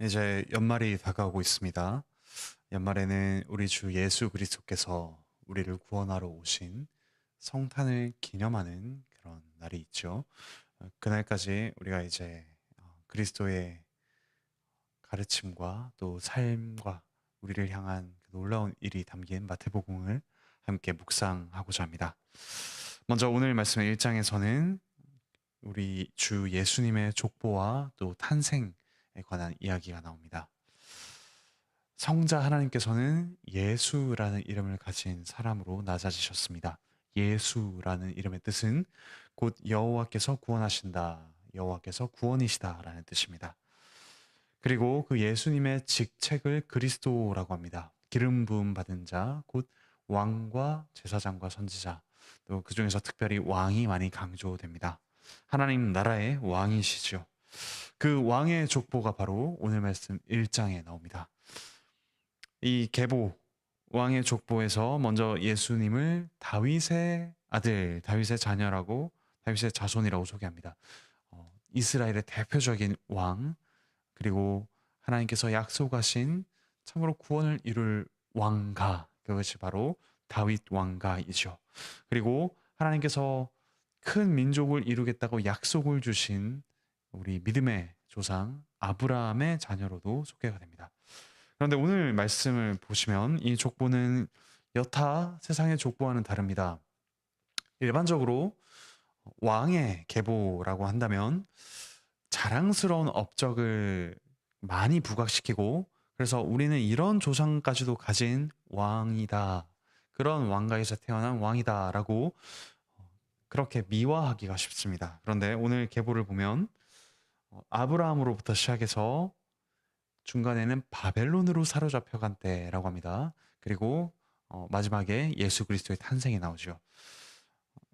이제 연말이 다가오고 있습니다. 연말에는 우리 주 예수 그리스도께서 우리를 구원하러 오신 성탄을 기념하는 그런 날이 있죠. 어, 그날까지 우리가 이제 어, 그리스도의 가르침과 또 삶과 우리를 향한 그 놀라운 일이 담긴 마태복음을 함께 묵상하고자 합니다. 먼저 오늘 말씀의 1장에서는 우리 주 예수님의 족보와 또 탄생에 관한 이야기가 나옵니다. 성자 하나님께서는 예수라는 이름을 가진 사람으로 낮아지셨습니다. 예수라는 이름의 뜻은 곧 여호와께서 구원하신다, 여호와께서 구원이시다라는 뜻입니다. 그리고 그 예수님의 직책을 그리스도라고 합니다. 기름 부음 받은 자, 곧 왕과 제사장과 선지자, 또 그 중에서 특별히 왕이 많이 강조됩니다. 하나님 나라의 왕이시죠. 그 왕의 족보가 바로 오늘 말씀 1장에 나옵니다. 이 계보 왕의 족보에서 먼저 예수님을 다윗의 아들, 다윗의 자녀라고 다윗의 자손이라고 소개합니다. 어, 이스라엘의 대표적인 왕 그리고 하나님께서 약속하신 참으로 구원을 이룰 왕가 그것이 바로 다윗 왕가이죠. 그리고 하나님께서 큰 민족을 이루겠다고 약속을 주신 우리 믿음의 조상 아브라함의 자녀로도 소개가 됩니다. 그런데 오늘 말씀을 보시면 이 족보는 여타 세상의 족보와는 다릅니다. 일반적으로 왕의 계보라고 한다면 자랑스러운 업적을 많이 부각시키고 그래서 우리는 이런 조상까지도 가진 왕이다. 그런 왕가에서 태어난 왕이다라고 그렇게 미화하기가 쉽습니다. 그런데 오늘 계보를 보면 어, 아브라함으로부터 시작해서 중간에는 바벨론으로 사로잡혀간 때라고 합니다. 그리고 어, 마지막에 예수 그리스도의 탄생이 나오죠.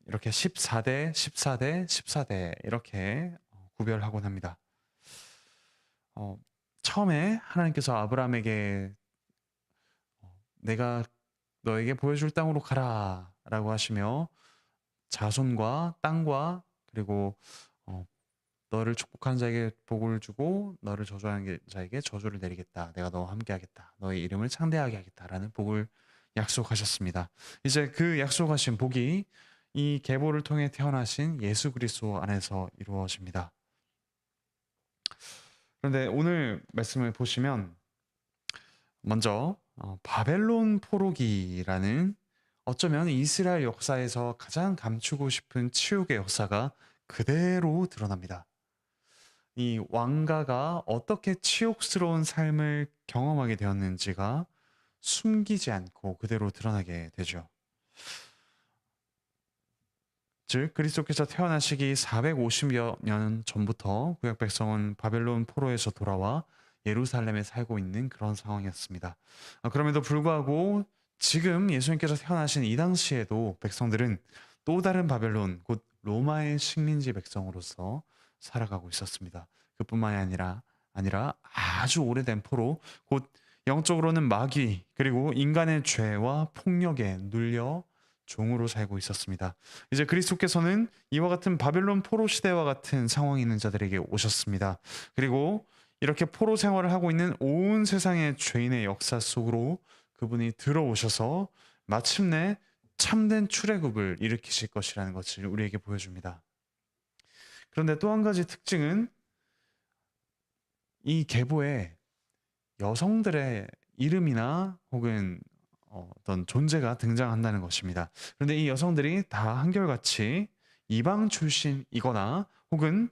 이렇게 14대, 14대, 14대 이렇게 어, 구별하곤 합니다. 어, 처음에 하나님께서 아브라함에게 어, 내가 너에게 보여줄 땅으로 가라 라고 하시며 자손과 땅과 그리고 어, 너를 축복하는 자에게 복을 주고 너를 저주하는 자에게 저주를 내리겠다. 내가 너와 함께하겠다. 너의 이름을 창대하게 하겠다라는 복을 약속하셨습니다. 이제 그 약속하신 복이 이 계보를 통해 태어나신 예수 그리스도 안에서 이루어집니다. 그런데 오늘 말씀을 보시면 먼저 어, 바벨론 포로기라는 어쩌면 이스라엘 역사에서 가장 감추고 싶은 치욕의 역사가 그대로 드러납니다. 이 왕가가 어떻게 치욕스러운 삶을 경험하게 되었는지가 숨기지 않고 그대로 드러나게 되죠. 즉 그리스도께서 태어나시기 450여 년 전부터 구약 백성은 바벨론 포로에서 돌아와 예루살렘에 살고 있는 그런 상황이었습니다. 아, 그럼에도 불구하고 지금 예수님께서 태어나신 이 당시에도 백성들은 또 다른 바벨론, 곧 로마의 식민지 백성으로서 살아가고 있었습니다. 그뿐만이 아니라 아니라 아주 오래된 포로, 곧 영적으로는 마귀 그리고 인간의 죄와 폭력에 눌려 종으로 살고 있었습니다. 이제 그리스도께서는 이와 같은 바벨론 포로 시대와 같은 상황이 있는 자들에게 오셨습니다. 그리고 이렇게 포로 생활을 하고 있는 온 세상의 죄인의 역사 속으로 그분이 들어오셔서 마침내 참된 출애굽을 일으키실 것이라는 것을 우리에게 보여줍니다. 그런데 또 한 가지 특징은 이 계보에 여성들의 이름이나 혹은 어떤 존재가 등장한다는 것입니다. 그런데 이 여성들이 다 한결같이 이방 출신이거나 혹은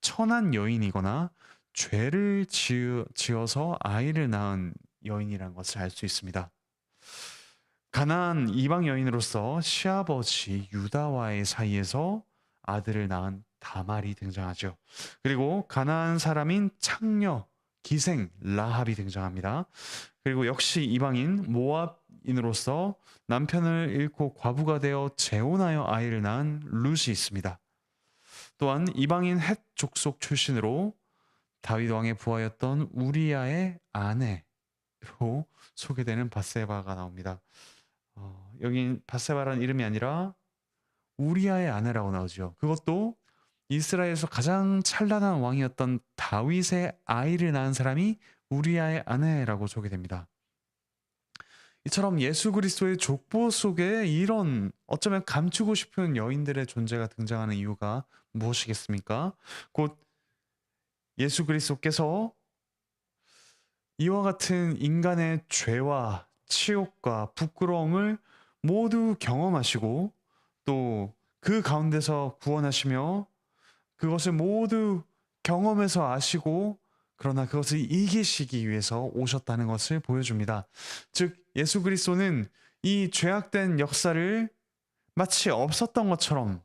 천한 여인이거나 죄를 지어서 아이를 낳은 여인이라는 것을 알 수 있습니다. 가나안 이방 여인으로서 시아버지 유다와의 사이에서 아들을 낳은 다말이 등장하죠. 그리고 가나안 사람인 창녀 기생 라합이 등장합니다. 그리고 역시 이방인 모압인으로서 남편을 잃고 과부가 되어 재혼하여 아이를 낳은 룻이 있습니다. 또한 이방인 헷 족속 출신으로 다윗 왕의 부하였던 우리야의 아내 로 소개되는 바세바가 나옵니다. 어, 여긴 바세바라는 이름이 아니라 우리아의 아내라고 나오죠. 그것도 이스라엘에서 가장 찬란한 왕이었던 다윗의 아이를 낳은 사람이 우리아의 아내라고 소개됩니다. 이처럼 예수 그리스도의 족보 속에 이런 어쩌면 감추고 싶은 여인들의 존재가 등장하는 이유가 무엇이겠습니까? 곧 예수 그리스도께서 이와 같은 인간의 죄와 치욕과 부끄러움을 모두 경험하시고 또 그 가운데서 구원하시며 그것을 모두 경험해서 아시고 그러나 그것을 이기시기 위해서 오셨다는 것을 보여줍니다. 즉 예수 그리스도는 이 죄악된 역사를 마치 없었던 것처럼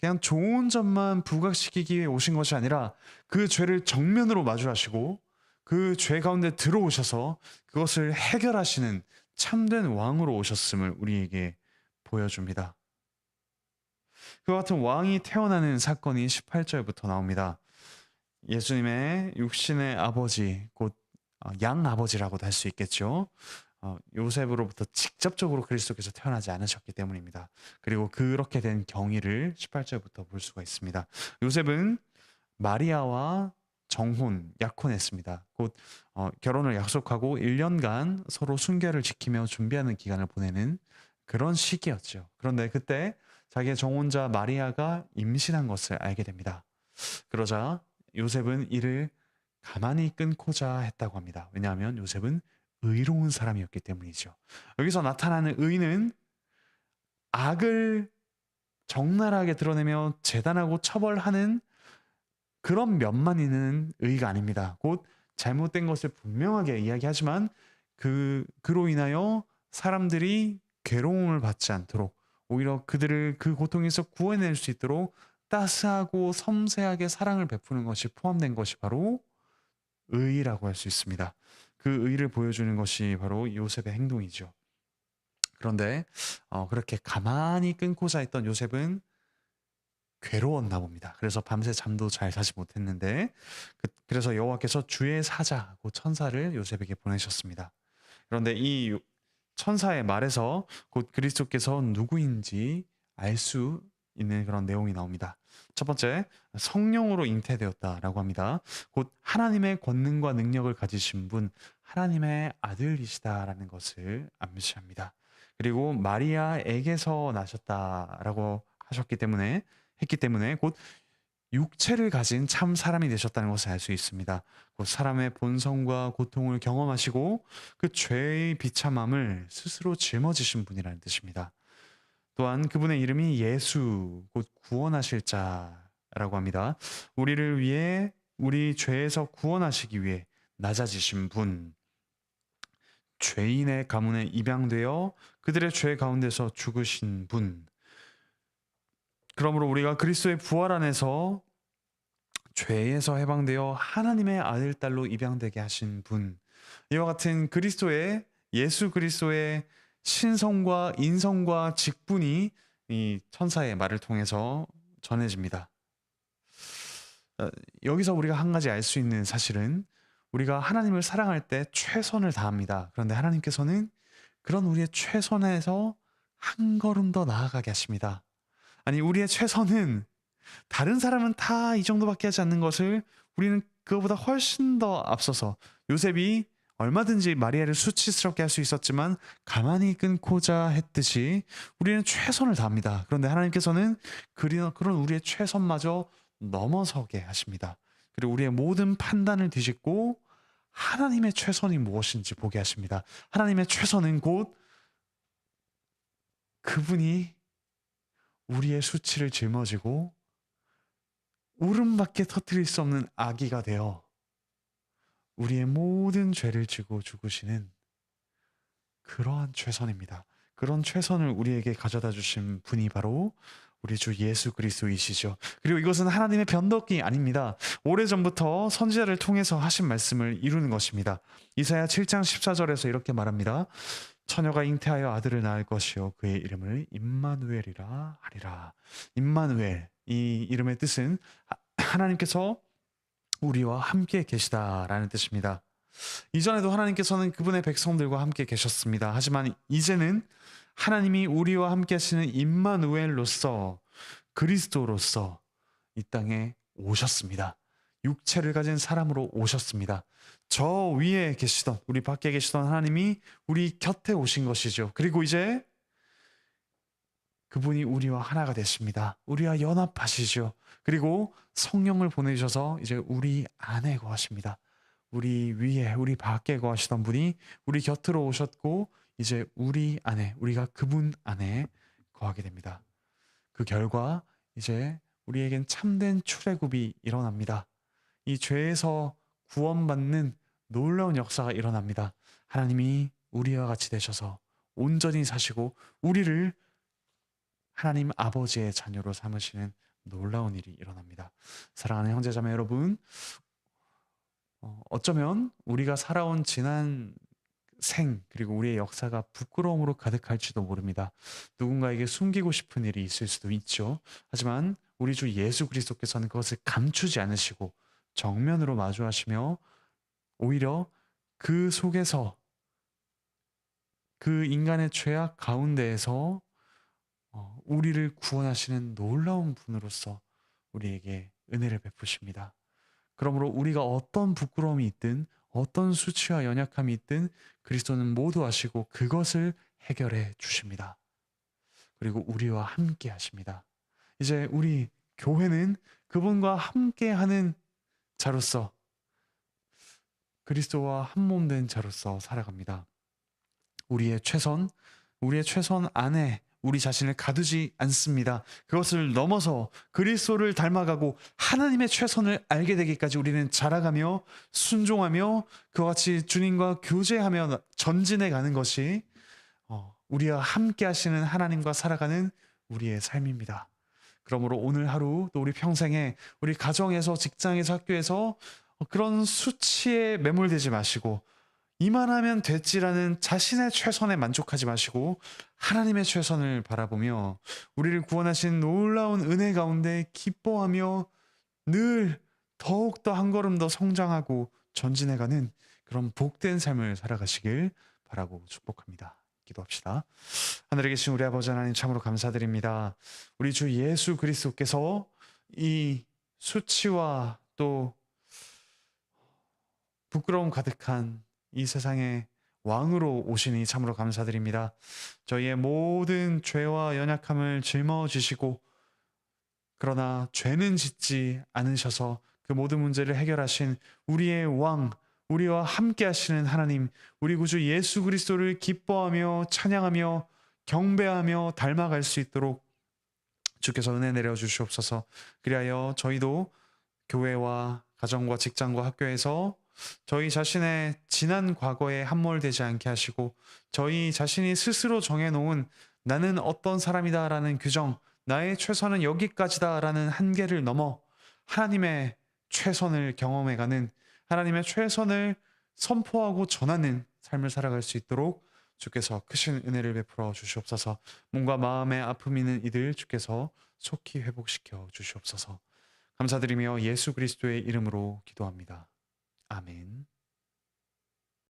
그냥 좋은 점만 부각시키기 위해 오신 것이 아니라 그 죄를 정면으로 마주하시고 그 죄 가운데 들어오셔서 그것을 해결하시는 참된 왕으로 오셨음을 우리에게 보여줍니다. 그와 같은 왕이 태어나는 사건이 18절부터 나옵니다. 예수님의 육신의 아버지, 곧 어, 양아버지라고도 할 수 있겠죠. 어, 요셉으로부터 직접적으로 그리스도께서 태어나지 않으셨기 때문입니다. 그리고 그렇게 된 경위를 18절부터 볼 수가 있습니다. 요셉은 마리아와 정혼, 약혼했습니다. 곧 어, 결혼을 약속하고 1년간 서로 순결을 지키며 준비하는 기간을 보내는 그런 시기였죠. 그런데 그때 자기의 정혼자 마리아가 임신한 것을 알게 됩니다. 그러자 요셉은 이를 가만히 끊고자 했다고 합니다. 왜냐하면 요셉은 의로운 사람이었기 때문이죠. 여기서 나타나는 의는 악을 적나라하게 드러내며 재단하고 처벌하는 그런 면만 있는 의가 아닙니다. 곧 잘못된 것을 분명하게 이야기하지만 그 그로 인하여 사람들이 괴로움을 받지 않도록 오히려 그들을 그 고통에서 구해낼 수 있도록 따스하고 섬세하게 사랑을 베푸는 것이 포함된 것이 바로 의라고 할 수 있습니다. 그 의를 보여주는 것이 바로 요셉의 행동이죠. 그런데 어, 그렇게 가만히 끊고자 했던 요셉은 괴로웠나 봅니다. 그래서 밤새 잠도 잘 자지 못했는데 그, 래서 여호와께서 주의 사자고 천사를 요셉에게 보내셨습니다. 그런데 이 천사의 말에서 곧 그리스도께서 누구인지 알 수 있는 그런 내용이 나옵니다. 첫 번째, 성령으로 잉태되었다라고 합니다. 곧 하나님의 권능과 능력을 가지신 분, 하나님의 아들이시다라는 것을 암시합니다. 그리고 마리아에게서 나셨다라고 하셨기 때문에 했기 때문에 곧 육체를 가진 참 사람이 되셨다는 것을 알 수 있습니다. 곧 사람의 본성과 고통을 경험하시고 그 죄의 비참함을 스스로 짊어지신 분이라는 뜻입니다. 또한 그분의 이름이 예수, 곧 구원하실 자라고 합니다. 우리를 위해 우리 죄에서 구원하시기 위해 낮아지신 분, 죄인의 가문에 입양되어 그들의 죄 가운데서 죽으신 분. 그러므로 우리가 그리스도의 부활 안에서 죄에서 해방되어 하나님의 아들 딸로 입양되게 하신 분. 이와 같은 그리스도의 예수 그리스도의 신성과 인성과 직분이 이 천사의 말을 통해서 전해집니다. 어, 여기서 우리가 한 가지 알 수 있는 사실은 우리가 하나님을 사랑할 때 최선을 다합니다. 그런데 하나님께서는 그런 우리의 최선에서 한 걸음 더 나아가게 하십니다. 아니, 우리의 최선은 다른 사람은 다 이 정도밖에 하지 않는 것을 우리는 그거보다 훨씬 더 앞서서 요셉이 얼마든지 마리아를 수치스럽게 할 수 있었지만 가만히 끊고자 했듯이 우리는 최선을 다합니다. 그런데 하나님께서는 그런 우리의 최선마저 넘어서게 하십니다. 그리고 우리의 모든 판단을 뒤집고 하나님의 최선이 무엇인지 보게 하십니다. 하나님의 최선은 곧 그분이 우리의 수치를 짊어지고 울음밖에 터뜨릴 수 없는 아기가 되어 우리의 모든 죄를 지고 죽으시는 그러한 최선입니다. 그런 최선을 우리에게 가져다 주신 분이 바로 우리 주 예수 그리스도이시죠. 그리고 이것은 하나님의 변덕이 아닙니다. 오래전부터 선지자를 통해서 하신 말씀을 이루는 것입니다. 이사야 7장 14절에서 이렇게 말합니다. 처녀가 잉태하여 아들을 낳을 것이요 그의 이름을 임마누엘이라 하리라. 임마누엘 이 이름의 뜻은 하나님께서 우리와 함께 계시다라는 뜻입니다. 이전에도 하나님께서는 그분의 백성들과 함께 계셨습니다. 하지만 이제는 하나님이 우리와 함께 하시는 임마누엘로서 그리스도로서 이 땅에 오셨습니다. 육체를 가진 사람으로 오셨습니다. 저 위에 계시던 우리 밖에 계시던 하나님이 우리 곁에 오신 것이죠. 그리고 이제 그분이 우리와 하나가 됐습니다. 우리와 연합하시죠. 그리고 성령을 보내주셔서 이제 우리 안에 거하십니다. 우리 위에, 우리 밖에 거하시던 분이 우리 곁으로 오셨고, 이제 우리 안에, 우리가 그분 안에 거하게 됩니다. 그 결과 이제 우리에겐 참된 출애굽이 일어납니다. 이 죄에서 구원받는 놀라운 역사가 일어납니다. 하나님이 우리와 같이 되셔서 온전히 사시고 우리를 하나님 아버지의 자녀로 삼으시는 놀라운 일이 일어납니다. 사랑하는 형제자매 여러분, 어, 어쩌면 우리가 살아온 지난 생 그리고 우리의 역사가 부끄러움으로 가득할지도 모릅니다. 누군가에게 숨기고 싶은 일이 있을 수도 있죠. 하지만 우리 주 예수 그리스도께서는 그것을 감추지 않으시고 정면으로 마주하시며 오히려 그 속에서 그 인간의 죄악 가운데에서 어, 우리를 구원하시는 놀라운 분으로서 우리에게 은혜를 베푸십니다. 그러므로 우리가 어떤 부끄러움이 있든 어떤 수치와 연약함이 있든 그리스도는 모두 아시고 그것을 해결해 주십니다. 그리고 우리와 함께 하십니다. 이제 우리 교회는 그분과 함께 하는 자로서 그리스도와 한 몸 된 자로서 살아갑니다. 우리의 최선, 우리의 최선 안에 우리 자신을 가두지 않습니다. 그것을 넘어서 그리스도를 닮아가고 하나님의 최선을 알게 되기까지 우리는 자라가며 순종하며 그와 같이 주님과 교제하며 전진해 가는 것이 어, 우리와 함께 하시는 하나님과 살아가는 우리의 삶입니다. 그러므로 오늘 하루 또 우리 평생에 우리 가정에서 직장에서 학교에서 그런 수치에 매몰되지 마시고 이만하면 됐지라는 자신의 최선에 만족하지 마시고 하나님의 최선을 바라보며 우리를 구원하신 놀라운 은혜 가운데 기뻐하며 늘 더욱더 한 걸음 더 성장하고 전진해가는 그런 복된 삶을 살아가시길 바라고 축복합니다. 기도합시다. 하늘에 계신 우리 아버지 하나님 참으로 감사드립니다. 우리 주 예수 그리스도께서 이 수치와 또 부끄러움 가득한 이 세상에 왕으로 오시니 참으로 감사드립니다. 저희의 모든 죄와 연약함을 짊어지시고 그러나 죄는 짓지 않으셔서 그 모든 문제를 해결하신 우리의 왕, 우리와 함께 하시는 하나님, 우리 구주 예수 그리스도를 기뻐하며 찬양하며 경배하며 닮아갈 수 있도록 주께서 은혜 내려 주시옵소서. 그리하여 저희도 교회와 가정과 직장과 학교에서 저희 자신의 지난 과거에 함몰되지 않게 하시고 저희 자신이 스스로 정해놓은 나는 어떤 사람이다라는 규정, 나의 최선은 여기까지다라는 한계를 넘어 하나님의 최선을 경험해가는 하나님의 최선을 선포하고 전하는 삶을 살아갈 수 있도록 주께서 크신 은혜를 베풀어 주시옵소서. 몸과 마음의 아픔이 있는 이들 주께서 속히 회복시켜 주시옵소서. 감사드리며 예수 그리스도의 이름으로 기도합니다. 아멘.